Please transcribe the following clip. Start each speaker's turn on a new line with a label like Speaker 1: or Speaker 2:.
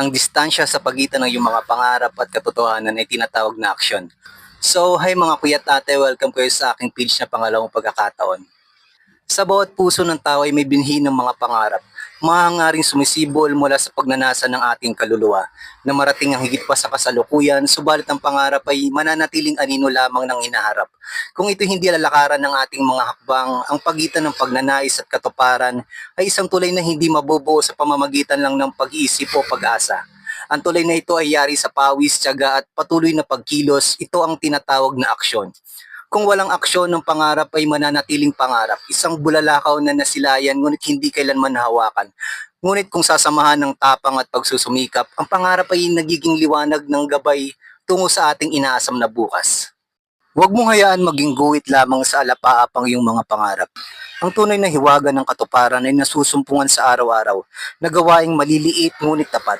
Speaker 1: ang distansya sa pagitan ng iyong mga pangarap at katotohanan ay tinatawag na aksyon. So, hi mga kuya at ate, welcome kayo sa aking page na pangalawang pagkakataon. Sa bawat puso ng tao ay may binhi ng mga pangarap, mga hangaring sumisibol mula sa pagnanasa ng ating kaluluwa, na marating ang higit pa sa kasalukuyan, subalit ang pangarap ay mananatiling anino lamang ng hinaharap. Kung ito hindi lalakaran ng ating mga hakbang, ang pagitan ng pagnanais at katuparan ay isang tulay na hindi mabubuo sa pamamagitan lang ng pag-iisip o pag-asa. Ang tulay na ito ay yari sa pawis, tiyaga at patuloy na pagkilos, ito ang tinatawag na aksyon. Kung walang aksyon ng pangarap ay mananatiling pangarap, isang bulalakaw na nasilayan ngunit hindi kailanman hawakan. Ngunit kung sasamahan ng tapang at pagsusumikap, ang pangarap ay nagiging liwanag ng gabay tungo sa ating inaasam na bukas. Huwag mong hayaan maging guwit lamang sa alapaapang iyong mga pangarap. Ang tunay na hiwaga ng katuparan ay nasusumpungan sa araw-araw, na gawaing maliliit ngunit tapat.